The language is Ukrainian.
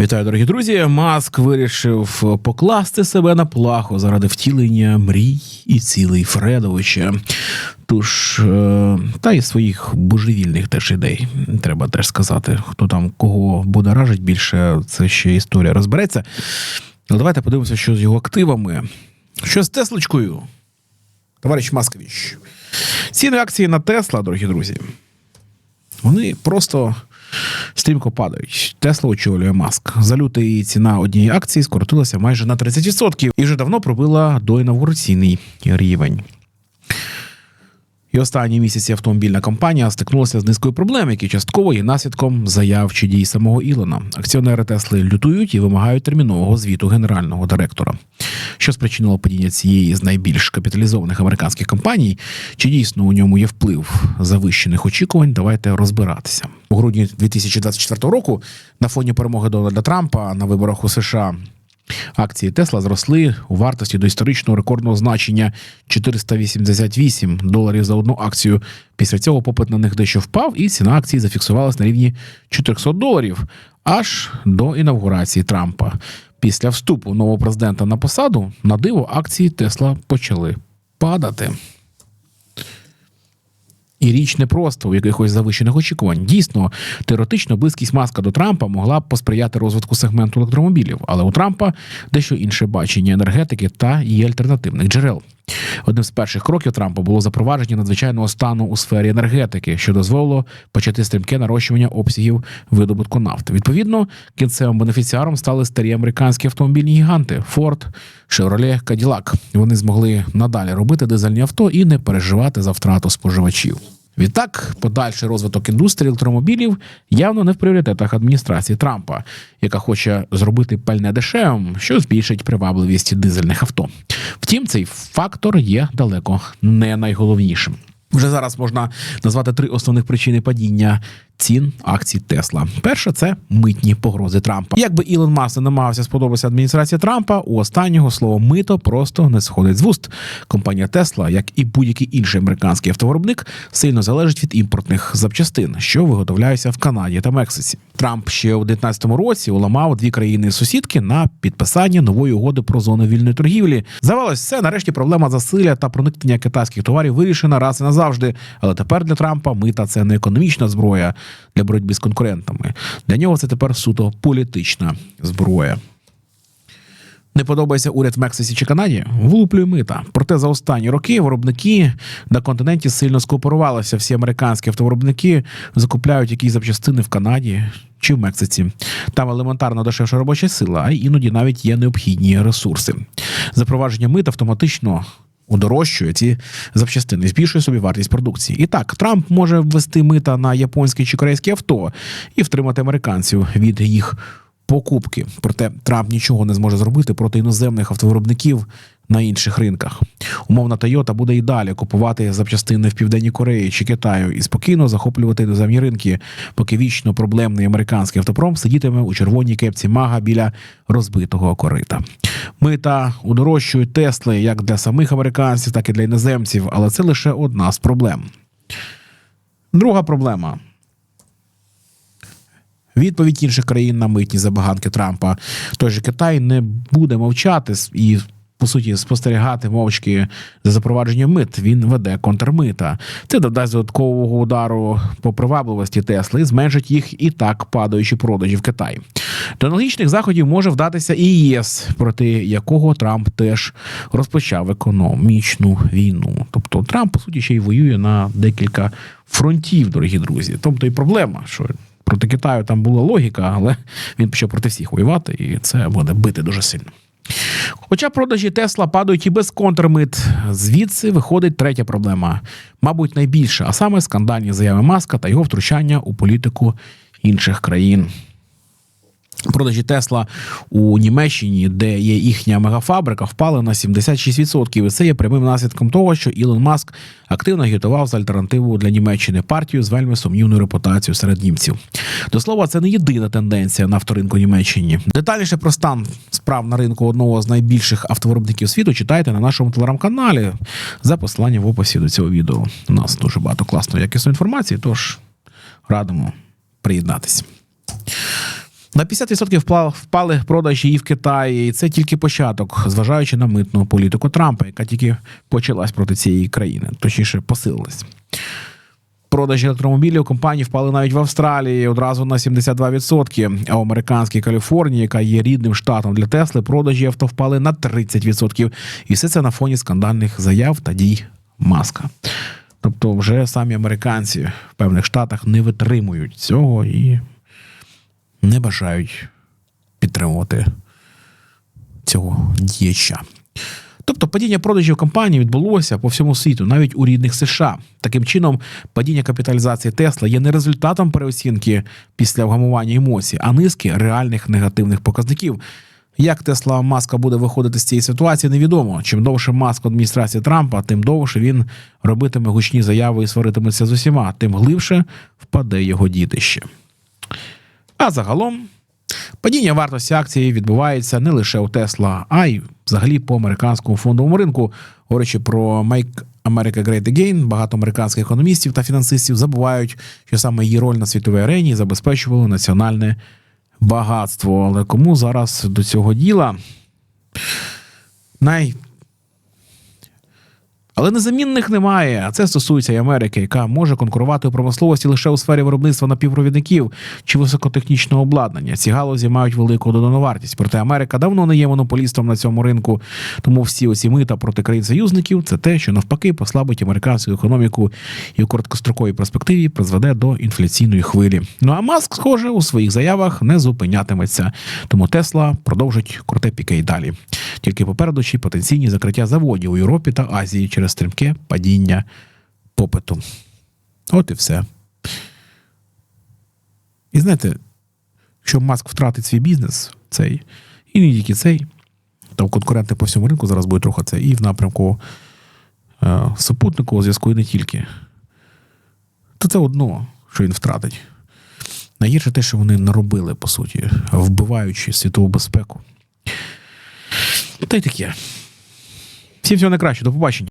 Вітаю, дорогі друзі. Маск вирішив покласти себе на плаху заради втілення мрій і цілей Фредовича. Тож, е, та й своїх божевільних теж ідей. Треба теж сказати, хто там кого буде ражить більше, це ще історія розбереться. Але давайте подивимося, що з його активами. Що з Теслочкою? Товариш Маскович. Ціни акції на Тесла, дорогі друзі. Вони просто стрімко падають. Тесла очолює маск. За лютий її ціна однієї акції скоротилася майже на 30% і вже давно пробила до інавгураційний рівень. І останні місяці автомобільна компанія стикнулася з низкою проблем, які частково є наслідком заяв чи дій самого Ілона. Акціонери Тесли лютують і вимагають термінового звіту генерального директора. Що спричинило падіння цієї з найбільш капіталізованих американських компаній? Чи дійсно у ньому є вплив завищених очікувань? Давайте розбиратися у грудні 2024 року. На фоні перемоги Дональда Трампа на виборах у США Акції Тесла зросли у вартості до історичного рекордного значення 488 доларів за одну акцію. Після цього попит на них дещо впав, і ціна акції зафіксувалась на рівні 400 доларів аж до інавгурації Трампа. Після вступу нового президента на посаду на диво акції Тесла почали падати. І річ не просто у якихось завищених очікувань. Дійсно, теоретично близькість маска до Трампа могла б посприяти розвитку сегменту електромобілів, але у Трампа дещо інше бачення енергетики та її альтернативних джерел. Одним з перших кроків Трампа було запровадження надзвичайного стану у сфері енергетики, що дозволило почати стрімке нарощування обсягів видобутку нафти. Відповідно, кінцевим бенефіціаром стали старі американські автомобільні гіганти Ford, Chevrolet, Cadillac. Вони змогли надалі робити дизельні авто і не переживати за втрату споживачів. Відтак, подальший розвиток індустрії електромобілів явно не в пріоритетах адміністрації Трампа, яка хоче зробити пальне дешевим, що збільшить привабливість дизельних авто. Втім, цей фактор є далеко не найголовнішим. Вже зараз можна назвати три основних причини падіння цін акцій Тесла. Перше це митні погрози Трампа. Якби Ілон Маск не намагався сподобатися адміністрації Трампа, у останнього слово мито просто не сходить з вуст. Компанія Тесла, як і будь-який інший американський автовиробник, сильно залежить від імпортних запчастин, що виготовляються в Канаді та Мексиці. Трамп ще у 2019 році уламав дві країни-сусідки на підписання нової угоди про зону вільної торгівлі. Здавалось, все нарешті проблема засилля та проникнення китайських товарів вирішена раз і назавжди. Але тепер для Трампа мита це не економічна зброя для боротьби з конкурентами. Для нього це тепер суто політична зброя. Не подобається уряд в Мексиці чи Канаді? Влуплює мита. Проте за останні роки виробники на континенті сильно скооперувалися. Всі американські автовиробники закупляють якісь запчастини в Канаді чи в Мексиці. Там елементарно дешевша робоча сила, а іноді навіть є необхідні ресурси. Запровадження мит автоматично удорожчує ці запчастини, збільшує собі вартість продукції. І так, Трамп може ввести мита на японське чи корейське авто і втримати американців від їх покупки. Проте Трамп нічого не зможе зробити проти іноземних автовиробників на інших ринках. Умовна Тойота буде і далі купувати запчастини в Південній Кореї чи Китаю і спокійно захоплювати іноземні ринки, поки вічно проблемний американський автопром сидітиме у червоній кепці мага біля розбитого корита. Мита удорожчують Тесли як для самих американців, так і для іноземців, але це лише одна з проблем. Друга проблема. Відповідь інших країн на митні забаганки Трампа. Той же Китай не буде мовчати і. По суті, спостерігати мовчки за запровадженням мит. Він веде контрмита. Це додасть додаткового удару по привабливості Тесли, зменшить їх і так падаючі продажі в Китаї. До аналогічних заходів може вдатися і ЄС, проти якого Трамп теж розпочав економічну війну. Тобто Трамп, по суті, ще й воює на декілька фронтів, дорогі друзі. Тобто і проблема, що проти Китаю там була логіка, але він почав проти всіх воювати, і це буде бити дуже сильно. Хоча продажі Тесла падають і без контрмит, звідси виходить третя проблема, мабуть, найбільша, а саме скандальні заяви Маска та його втручання у політику інших країн. Продажі Тесла у Німеччині, де є їхня мегафабрика, впали на 76%. І це є прямим наслідком того, що Ілон Маск активно агітував за альтернативу для Німеччини партію з вельми сумнівною репутацією серед німців. До слова, це не єдина тенденція на авторинку Німеччині. Детальніше про стан справ на ринку одного з найбільших автовиробників світу читайте на нашому телеграм-каналі за посиланням в описі до цього відео. У нас дуже багато класної якісної інформації, тож радимо приєднатися. На 50% впла- впали продажі і в Китаї, і це тільки початок, зважаючи на митну політику Трампа, яка тільки почалась проти цієї країни, точніше посилилась. Продажі електромобілів компанії впали навіть в Австралії одразу на 72%, а в американській Каліфорнії, яка є рідним штатом для Тесли, продажі авто впали на 30%. І все це на фоні скандальних заяв та дій Маска. Тобто, вже самі американці в певних штатах не витримують цього і не бажають підтримувати цього діяча. Тобто падіння продажів компанії відбулося по всьому світу, навіть у рідних США. Таким чином, падіння капіталізації Тесла є не результатом переоцінки після вгамування емоцій, а низки реальних негативних показників. Як Тесла Маска буде виходити з цієї ситуації, невідомо. Чим довше Маск адміністрації Трампа, тим довше він робитиме гучні заяви і сваритиметься з усіма, тим глибше впаде його дітище. А загалом падіння вартості акції відбувається не лише у Тесла, а й взагалі по американському фондовому ринку. Говорячи про Make America Great Again, багато американських економістів та фінансистів забувають, що саме її роль на світовій арені забезпечувала національне багатство. Але кому зараз до цього діла? Най але незамінних немає. А це стосується і Америки, яка може конкурувати у промисловості лише у сфері виробництва напівпровідників чи високотехнічного обладнання. Ці галузі мають велику додану вартість. Проте Америка давно не є монополістом на цьому ринку. Тому всі оці мита проти країн-союзників це те, що навпаки послабить американську економіку і у короткостроковій перспективі призведе до інфляційної хвилі. Ну а Маск, схоже, у своїх заявах не зупинятиметься. Тому Тесла продовжить круте піке й далі. Тільки попереду ще й потенційні закриття заводів у Європі та Азії через стрімке падіння попиту. От і все. І знаєте, якщо Маск втратить свій бізнес, цей, і не тільки цей, то конкуренти по всьому ринку зараз будуть рухатися і в напрямку е, супутникового зв'язку, і не тільки. То це одно, що він втратить. Найгірше те, що вони наробили, по суті, вбиваючи світову безпеку. Та й таке. Всім всього найкращого, до побачення.